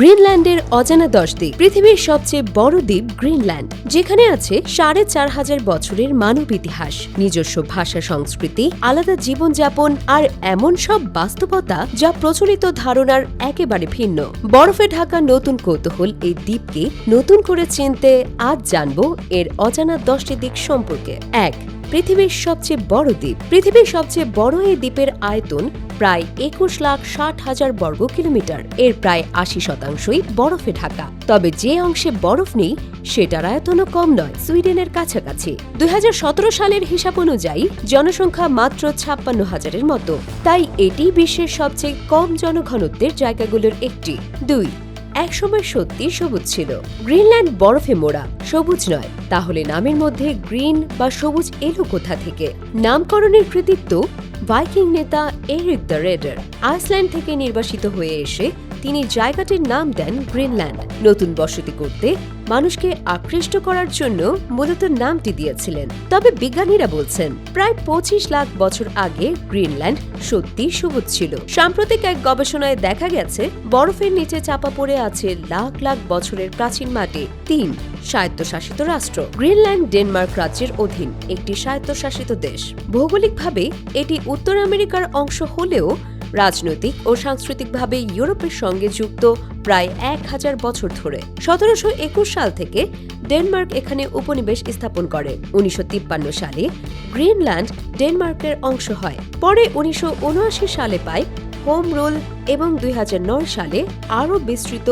গ্রিনল্যান্ডের অজানা দশ দ্বীপ। পৃথিবীর সবচেয়ে বড় দ্বীপ গ্রিনল্যান্ড, যেখানে আছে সাড়ে চার হাজার বছরের মানব ইতিহাস, নিজস্ব ভাষা সংস্কৃতি, আলাদা জীবনযাপন আর এমন সব বাস্তবতা যা প্রচলিত ধারণার একেবারে ভিন্ন। বরফে ঢাকা নতুন কৌতূহল এই দ্বীপকে নতুন করে চিনতে আজ জানব এর অজানা দশটি দিক সম্পর্কে। এক পৃথিবীর সবচেয়ে বড় দ্বীপ। পৃথিবীর সবচেয়ে বড় এই দ্বীপের আয়তন প্রায় একুশ লাখ ষাট হাজার বর্গ কিলোমিটার। এর প্রায় আশি শতাংশই বরফে ঢাকা। তবে যে অংশে বরফ নেই, সেটার আয়তনও কম নয়, সুইডেনের কাছাকাছি। দুই হাজার সতেরো সালের হিসাব অনুযায়ী, জনসংখ্যা মাত্র ছাপ্পান্ন হাজারের মতো। তাই এটি বিশ্বের সবচেয়ে কম জনঘনত্বের জায়গাগুলোর একটি। দুই একসময় সত্যি সবুজ ছিল। গ্রিনল্যান্ড বরফে মোড়া, সবুজ নয়। তাহলে নামের মধ্যে গ্রিন বা সবুজ এলো কোথা থেকে? নামকরণের কৃতিত্ব ভাইকিং নেতা এরিক দ্য রেডার। আইসল্যান্ড থেকে নির্বাসিত হয়ে এসে তিনি জায়গাটির নাম দেন গ্রিনল্যান্ড। নতুন বসতি করতে মানুষকে আকৃষ্ট করার জন্য মূলত নামটি দিয়েছিলেন। তবে বিজ্ঞানীরা বলছেন, প্রায় পঁচিশ লাখ বছর আগে গ্রিনল্যান্ড সত্যি সবুজ ছিল। সাম্প্রতিক এক গবেষণায় দেখা গেছে, বরফের নিচে চাপা পড়ে আছে লাখ লাখ বছরের প্রাচীন মাটি। তিন, স্বায়ত্তশাসিত রাষ্ট্র। গ্রিনল্যান্ড ডেনমার্ক রাজ্যের অধীন একটি স্বায়ত্তশাসিত দেশ। ভৌগোলিকভাবে এটি উত্তর আমেরিকার অংশ হলেও রাজনৈতিক ও সাংস্কৃতিকভাবে ইউরোপের সঙ্গে যুক্ত প্রায় এক হাজার বছর ধরে। সতেরোশো একুশ সাল থেকে ডেনমার্ক এখানে উপনিবেশ স্থাপন করে। উনিশশো তিপ্পান্ন সালে গ্রিনল্যান্ড ডেনমার্কের অংশ হয়। পরে উনিশশো উনআশি সালে পায় হোম রুল এবং দুই হাজার নয় সালে আরও বিস্তৃত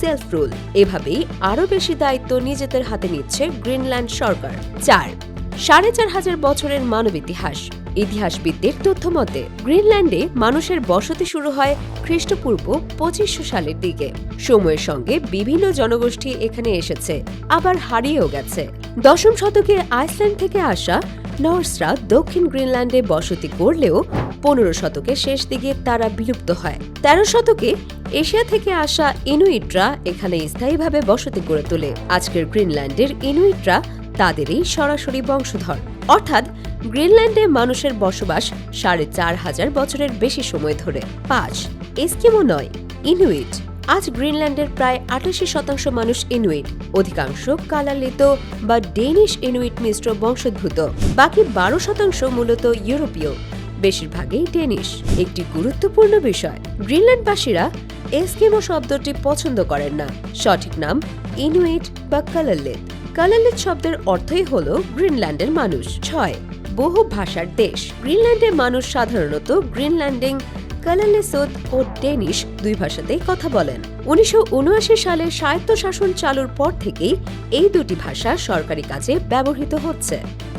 সেলফ রুল। এভাবেই আরও বেশি দায়িত্ব নিজেদের হাতে নিচ্ছে গ্রিনল্যান্ড সরকার। চার সাড়ে চার হাজার বছরের মানব ইতিহাস। ইতিহাসবিদদের তথ্য মতে, গ্রিনল্যান্ডে মানুষের বসতি শুরু হয় খ্রিস্টপূর্ব পঁচিশশো সালের দিকে। সময়ের সঙ্গে বিভিন্ন জনগোষ্ঠী এখানে এসেছে, আবার হারিয়েও গেছে। দশম শতকে আইসল্যান্ড থেকে আসা নর্সরা দক্ষিণ গ্রিনল্যান্ডে বসতি করলেও পনেরো শতকে শেষ দিকে তারা বিলুপ্ত হয়। তেরো শতকে এশিয়া থেকে আসা ইনুইটরা এখানে স্থায়ীভাবে বসতি গড়ে তোলে। আজকের গ্রিনল্যান্ডের ইনুইটরা তাদেরই সরাসরি বংশধর। অর্থাৎ গ্রিনল্যান্ডে মানুষের বসবাস সাড়ে চার হাজার বছরের বেশি সময় ধরে। পাঁচ, এস্কিমো নয়, ইনুইট। আজ গ্রিনল্যান্ডের প্রায় আটাশি শতাংশ মানুষ ইনুইট। অধিকাংশ কালালিত বা ডেনিশ ইনুইট মিশ্র বংশোদ্ভূত। বাকি বারো শতাংশ মূলত ইউরোপীয়। বেশিরভাগই ডেনিশ। একটি গুরুত্বপূর্ণ বিষয়, গ্রিনল্যান্ডবাসীরা এস্কিমো শব্দটি পছন্দ করেন না। সঠিক নাম ইনুইট বা কালাল্লেত কালালেট শব্দের অর্থই হল গ্রিনল্যান্ডের মানুষ। ছয়, বহু ভাষার দেশ। গ্রিনল্যান্ডের মানুষ সাধারণত গ্রিনল্যান্ডিং কালালেসোদ ও ডেনিশ দুই ভাষাতেই কথা বলেন। উনিশশো সালে স্বায়ত্তশাসন চালুর পর থেকেই এই দুটি ভাষা সরকারি কাজে ব্যবহৃত হচ্ছে।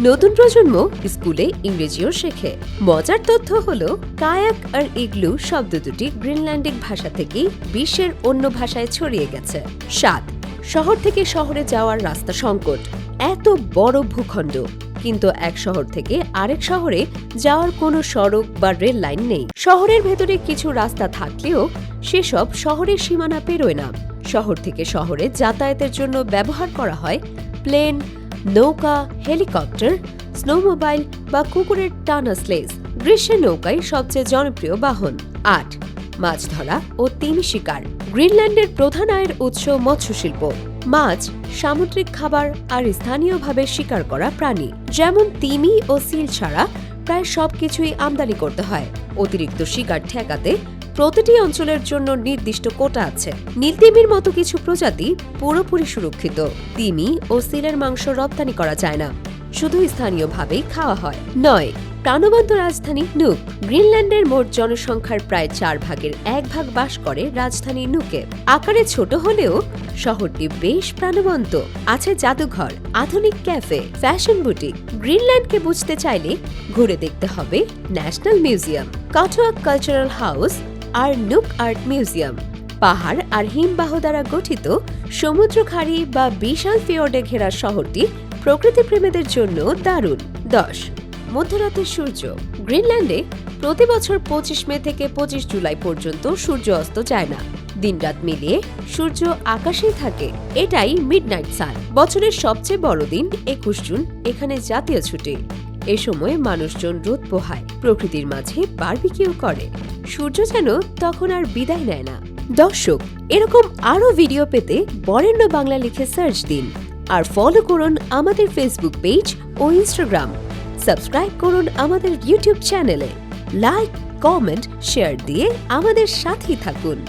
নতুন প্রজন্ম স্কুলে ইংরেজিও শেখে। মজার তথ্য হল, কায়াক আর ইগলু শব্দ দুটি গ্রিনল্যান্ডিক ভাষা থেকেই বিশ্বের অন্য ভাষায় ছড়িয়ে গেছে। সাত শহর থেকে শহরে যাওয়ার রাস্তা সংকট। এত বড় ভূখণ্ড। কিন্তু এক শহর থেকে আরেক শহরে যাওয়ার কোনো সড়ক বা রেল লাইন নেই। শহরের ভেতরে কিছু রাস্তা থাকলেও সেসব শহরের সীমানা পেরোয় না। শহর থেকে শহরে যাতায়াতের জন্য ব্যবহার করা হয় প্লেন, নৌকা, হেলিকপ্টার, স্নোমোবাইল বা কুকুরের টানা স্লেজ। গ্রীষ্মের নৌকাই সবচেয়ে জনপ্রিয় বাহন। আট, মাছ ধরা ও তিমি শিকার। গ্রিনল্যান্ডের প্রধান আয়ের উৎস মৎস্যশিল্প। মাছ, সামুদ্রিক খাবার আর স্থানীয়ভাবে শিকার করা প্রাণী। যেমন তিমি ও সিল ছাড়া প্রায় সবকিছুই আমদানি করতে হয়। অতিরিক্ত শিকার ঠেকাতে প্রতিটি অঞ্চলের জন্য নির্দিষ্ট কোটা আছে। নীলতিমির মতো কিছু প্রজাতি পুরোপুরি সুরক্ষিত। তিমি ও সিলের মাংস রপ্তানি করা যায় না। শুধু স্থানীয়ভাবেই খাওয়া হয়। নয় প্রাণবন্ত রাজধানী নুক। গ্রিনল্যান্ডের মোট জনসংখ্যার প্রায় চার ভাগের এক ভাগ বাস করে রাজধানী নুকে। আকারে ছোট হলেও শহরটি বেশ প্রাণবন্ত। আছে জাদুঘর, আধুনিক ক্যাফে, ফ্যাশন বুটিক। গ্রিনল্যান্ডকে বুঝতে চাইলে ঘুরে দেখতে হবে national museum Katuaq cultural house আর নুক আর্ট মিউজিয়াম। পাহাড় আর হিমবাহ দ্বারা গঠিত সমুদ্র খাড়ি বা বিশাল ফিওর্ডে ঘেরা শহরটি প্রকৃতিপ্রেমীদের জন্য দারুণ। দশ মধ্যরাতের সূর্য। গ্রিনল্যান্ডে প্রতি বছর পঁচিশ মে থেকে পঁচিশ জুলাই পর্যন্ত সূর্য অস্ত যায় না। দিনরাত মিলিয়ে সূর্য আকাশেই থাকে। এটাই মিডনাইট সান। বছরের সবচেয়ে বড় দিন একুশ জুন, এখানে জাতীয় ছুটি। এ সময় মানুষজন রোদ পোহায়, প্রকৃতির মাঝে বারবিকিউ করে। সূর্য যেন তখন আর বিদায় নেয় না। দর্শক, এরকম আরও ভিডিও পেতে বরেণ্য বাংলা লিখে সার্চ দিন। আর ফলো করুন আমাদের ফেসবুক পেজ ও ইনস্টাগ্রাম সাবস্ক্রাইব করুন আমাদের ইউটিউব চ্যানেলে লাইক কমেন্ট শেয়ার দিয়ে আমাদের সাথেই থাকুন।